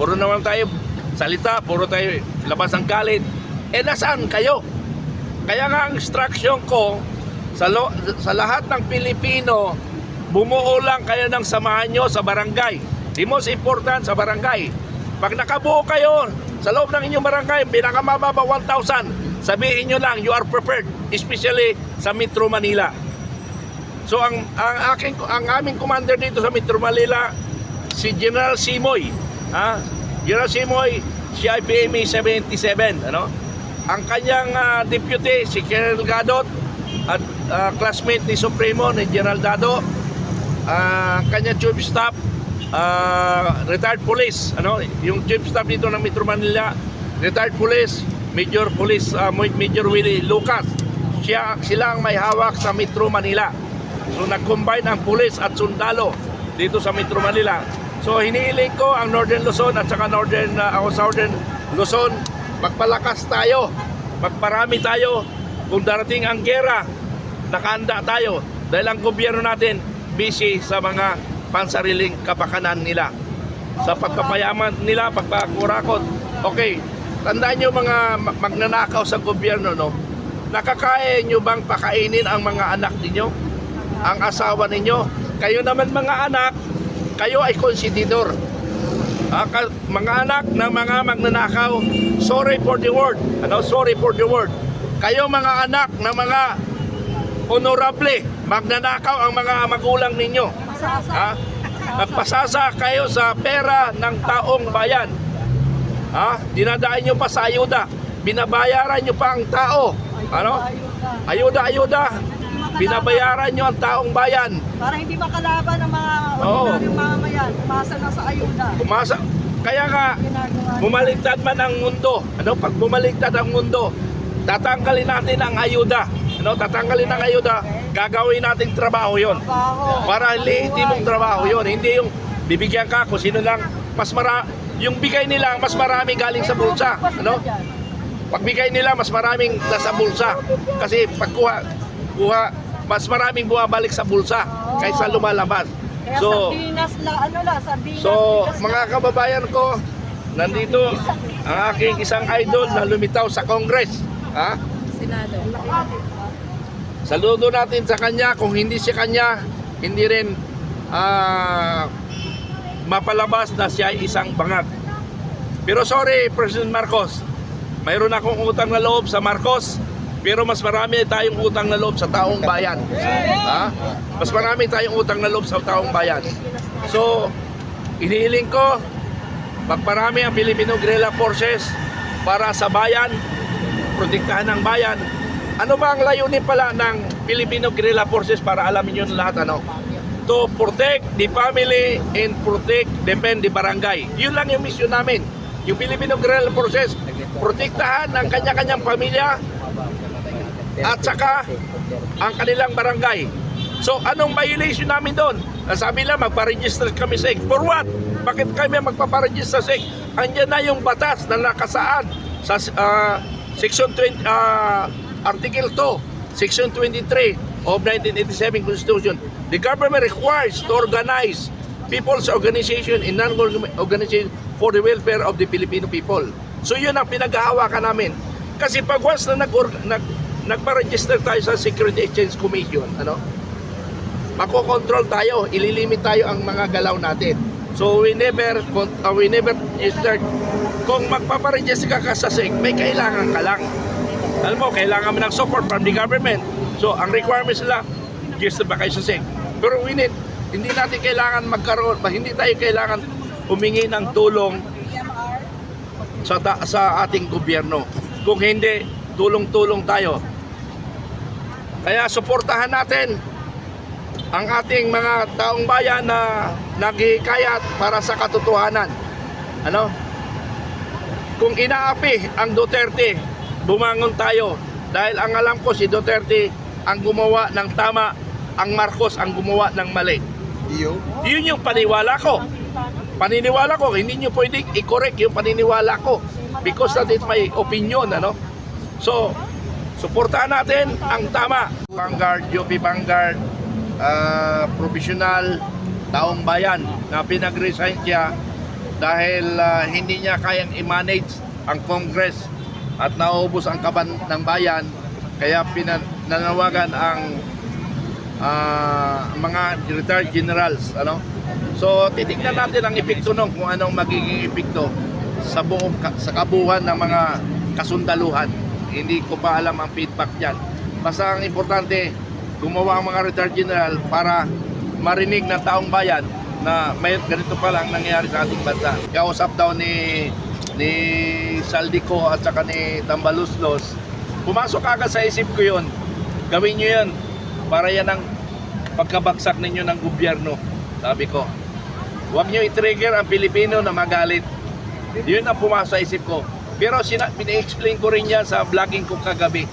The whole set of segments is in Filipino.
Puro naman tayo salita, puro tayo labas ng galit. Eh nasaan kayo? Kaya nga ang instruction ko sa, lo- sa lahat ng Pilipino, bumuo lang kayo ng samahan nyo sa barangay. The most important sa barangay. Pag nakabuo kayo sa loob ng inyong barangay, pinakamababa 1,000, sabihin nyo lang, you are prepared, especially sa Metro Manila. So ang ang aking ang aming commander dito sa Metro Manila si General Simoy. Ha? General Simoy, CIPME 77, ano? Ang kanyang ah, deputy si Colonel Gadot at ah, classmate ni Supremo ni General Dado. Ah, ang kanyang chief staff ah, retired police, ano? Yung chief staff dito ng Metro Manila, retired police, Major Police ah, Major Willie Lucas. Siya sila ang may hawak sa Metro Manila. So nag-combine ang pulis at sundalo dito sa Metro Manila. So hinihiling ko ang Northern Luzon at saka Northern uh, ako Southern Luzon magpalakas tayo. Magparami tayo. Kung darating ang gera, nakahanda tayo dahil ang gobyerno natin busy sa mga pansariling kapakanan nila. Sa pagpapayaman nila, pagpakurakot. Okay, tandaan nyo mga mag- magnanakaw sa gobyerno, no? Nakakaya nyo bang pakainin ang mga anak ninyo? Ang asawa ninyo? Kayo naman mga anak, kayo ay konsididor. Ah, ka- mga anak ng mga magnanakaw, sorry for the word. Ano? Sorry for the word. Kayo mga anak ng mga honorable, magnanakaw ang mga magulang ninyo. Ha? Nagpasasa kayo sa pera ng taong bayan. Ha? Dinadaan nyo pa sa ayuda. Binabayaran nyo pa ang tao. Ano? Ayuda, ayuda. Binabayaran nyo ang taong bayan. Para hindi makalaban ng mga ordinaryong mamayan. Umasa na sa ayuda. Umasa. Kaya nga, bumaligtad man ang mundo. Ano? Pag bumaligtad ang mundo, tatanggalin natin ang ayuda. Ano? Tatanggalin ang ayuda, gagawin nating trabaho yon. Para lehitimong trabaho yon. Hindi yung bibigyan ka kung sino lang mas mara yung bigay nila mas marami galing sa bulsa, ano? Pagbigay nila mas maraming nasa bulsa kasi pagkuha kuha mas maraming bumabalik sa bulsa kaysa lumalabas. Kaya So, sardinas la, ano la, sardinas. So, bigas mga kababayan ko, nandito ang aking isang idol na lumitaw sa Congress. Ha? Senado. Saludo natin sa kanya. Kung hindi si kanya, hindi rin ah, mapalabas na siya ay isang bangag. Pero sorry, President Marcos. Mayroon akong utang na loob sa Marcos. Pero mas marami tayong utang na loob sa taong bayan. Ha? Mas marami tayong utang na loob sa taong bayan. So, inihiling ko, magparami ang Filipino Guerrilla Forces para sa bayan, protektahan ng bayan. Ano ba ang layunin pala ng Filipino Guerrilla Forces para alamin nyo lahat ano? To protect the family and protect, defend the barangay. Yun lang yung mission namin. Yung Filipino Guerrilla Forces, protektahan ang kanya-kanyang pamilya at saka ang kanilang barangay. So, anong violation namin doon? Sabi lang, magpa-register kami sa SEC. For what? Bakit kami magpaparegister sa SEC? Andiyan na yung batas na nakasaan sa ah, Section 20, ah, Article 2, Section 23 of 1987 Constitution. The government requires to organize people's organization and non-government organization for the welfare of the Filipino people. So yun ang pinaghahawakan namin. Kasi pag once na nag, nag nagpa-register tayo sa Security Exchange Commission, ano? Mako-control tayo, ililimit tayo ang mga galaw natin. So we never uh, we never registered kung magpaparegister ka ka sa SEC, may kailangan ka lang. Alam mo, kailangan mo ng support from the government. So ang requirements nila, register ba kayo sa SEC? Pero we need, hindi natin kailangan magkaroon, hindi tayo kailangan humingi ng tulong sa, sa ating gobyerno. Kung hindi, tulong-tulong tayo. Kaya suportahan natin ang ating mga taong bayan na naghihikayat para sa katotohanan. Ano? Kung inaapi ang Duterte, bumangon tayo. Dahil ang alam ko si Duterte ang gumawa ng tama, ang Marcos ang gumawa ng mali. Iyo. Yun yung paniniwala ko. Paniniwala ko, hindi nyo pwedeng i-correct yung paniniwala ko. Because that is my opinion, ano? So, suportahan natin ang tama. Vanguard, UP Vanguard, ah, professional, taong bayan na pinag-resign siya dahil ah, hindi niya kayang i-manage ang Congress at nauubos ang kaban ng bayan. Kaya pinanawagan ang ah, mga retired generals ano? So titignan natin ang epekto nun kung anong magiging epekto sa buong sa kabuuan ng mga kasundaluhan hindi ko pa alam ang feedback diyan basta ang importante gumawa ang mga retired general para marinig ng taong bayan na may ganito pala ang nangyayari sa ating bansa. Kausap daw ni ni Saldico at saka ni Tambaluslos. Pumasok agad sa isip ko yun. Gawin nyo yun para yan ang pagkabagsak ninyo ng gobyerno. Sabi ko, huwag nyo i-trigger ang Pilipino na magalit. Yun ang pumasok sa isip ko. Pero sina- pina-explain ko rin yan sa vlogging ko kagabi.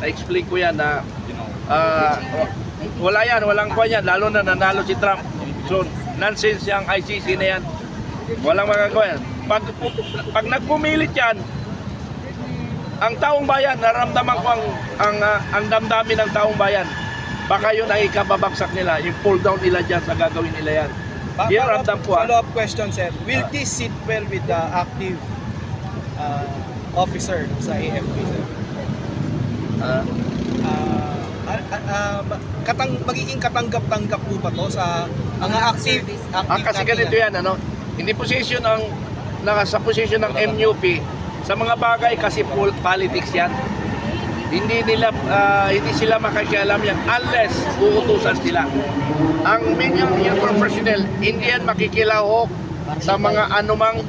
Na-explain ko yan na ah, wala yan, walang kwan yan. Lalo na nanalo si Trump. So, nonsense yung ICC na yan. Walang magagawa yan. Pag, pag nagpumilit yan, ang taong bayan, naramdaman ko ang, ang, ah, ang damdamin ng taong bayan. Baka yun ay ikababagsak nila, yung pull down nila dyan sa gagawin nila yan. Follow- ramdam ko, ah. Follow-up question, sir. Will this sit well with the active uh, officer sa AFP, sir? Ah, Ah, ah, ah, ah, ma- katang, magiging katanggap-tanggap po ba to sa mga active, active Ah, kasi ganito yan, ano? Hindi position ang nasa position ng MUP sa mga bagay kasi pol- politics yan. Hindi nila ah, hindi sila makikialam yan unless uutusan sila. Ang yung, yung professional, hindi yan makikilahok sa mga anumang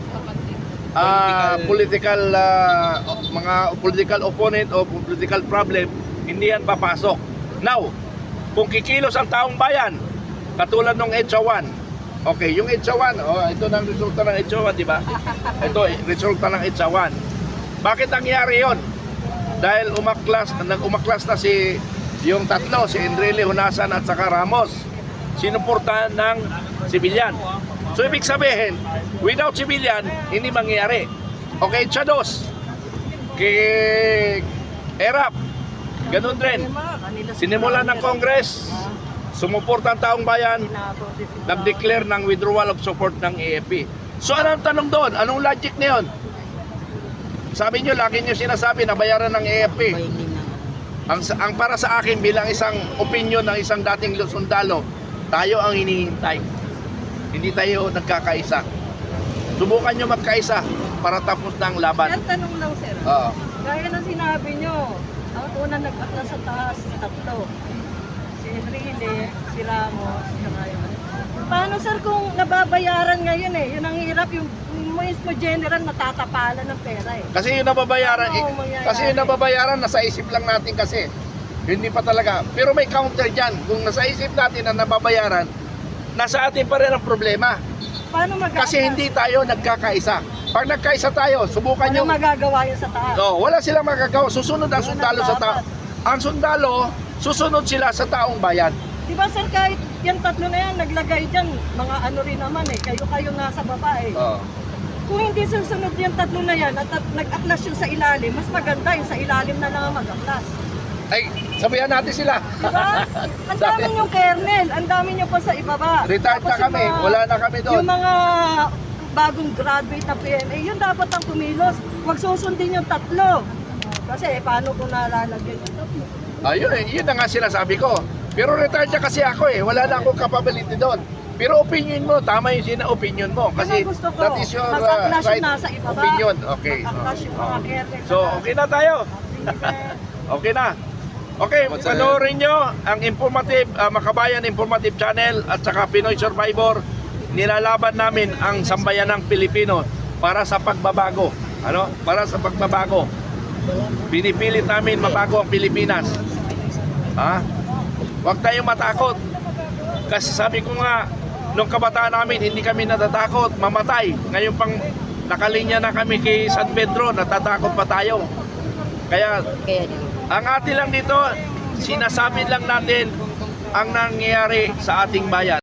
ah, political ah, mga political opponent o political problem, hindi yan papasok. Now, kung kikilos ang taong bayan, katulad ng EDSA 1, okay, yung EDSA 1, oh, ito na ang resulta ng EDSA 1, di ba? Ito, resulta ng EDSA 1. Bakit nangyari yon? Dahil umaklas, nag-umaklas na si yung tatlo, si Enrile Hunasan at saka Ramos, sinuportahan ng sibilyan. So ibig sabihin, without civilian, hindi mangyayari. Okay, 2, kay ERAP, ganun rin. Sinimulan ng Congress, sumuporta ang taong bayan, nag-declare ng withdrawal of support ng AFP. So anong tanong doon? Anong logic na yun? Sabi nyo, lagi nyo sinasabi na bayaran ng AFP. Ang, ang para sa akin bilang isang opinion ng isang dating sundalo, tayo ang hinihintay. Hindi tayo nagkakaisa. Subukan nyo magkaisa para tapos na ang laban. Yan tanong lang, sir. Oo. Gaya ng sinabi nyo, ang una nag-atlas sa taas, tatlo. Si Enrile, si Ramos, saka yun. Paano sir kung nababayaran ngayon eh? Yun ang hirap, yung mismo general natatapalan ng pera eh. Kasi yung nababayaran, Ano mangyayari? kasi yung nababayaran nasa isip lang natin kasi. Hindi pa talaga. Pero may counter dyan. Kung nasa isip natin na nababayaran, nasa atin pa rin ang problema. Paano magagawa? Kasi hindi tayo nagkakaisa. Pag nagkaisa tayo, subukan Paano nyo. magagawa yun sa taas? No, wala silang magagawa. Susunod ang Yun ang sundalo sa tao. dapat. Ang sundalo, susunod sila sa taong bayan. Di ba sir, kahit yan tatlo na yan, naglagay dyan, mga ano rin naman eh, kayo-kayo nasa baba eh. Oh. Kung hindi susunod yung tatlo na yan at, at nag-atlas yung sa ilalim, mas maganda yung sa ilalim na lang ang mag-atlas. Ay, sabihan natin sila. Di ba? Ang dami yung kernel, ang dami nyo pa sa ibaba. Retired na Tapos kami. mga- Wala na kami doon. Yung mga bagong graduate na PMA, yun dapat ang kumilos. Huwag susundin yung tatlo. Kasi eh, paano kung nalalagyan yung tatlo? Ayun, eh, yun na nga sinasabi ko. Pero retired na kasi ako eh. Wala na akong capability doon. Pero opinion mo, tama yung sina opinion mo. Kasi ang gusto ko. that is your uh, yung right nasa ibaba. opinion. Okay. Atlas yung mga Oh. kernel. So, okay na tayo. Okay na. Okay, What's panoorin nyo ang informative, ah, Makabayan Informative Channel at saka Pinoy Survivor. Nilalaban namin ang sambayanang Pilipino para sa pagbabago. Ano? Para sa pagbabago. Pinipilit namin mabago ang Pilipinas. Ha? Huwag tayong matakot. Kasi sabi ko nga, nung kabataan namin, hindi kami natatakot mamatay. Ngayon pang nakalinya na kami kay San Pedro, natatakot pa tayo. Kaya ang atin lang dito, sinasabi lang natin ang nangyayari sa ating bayan.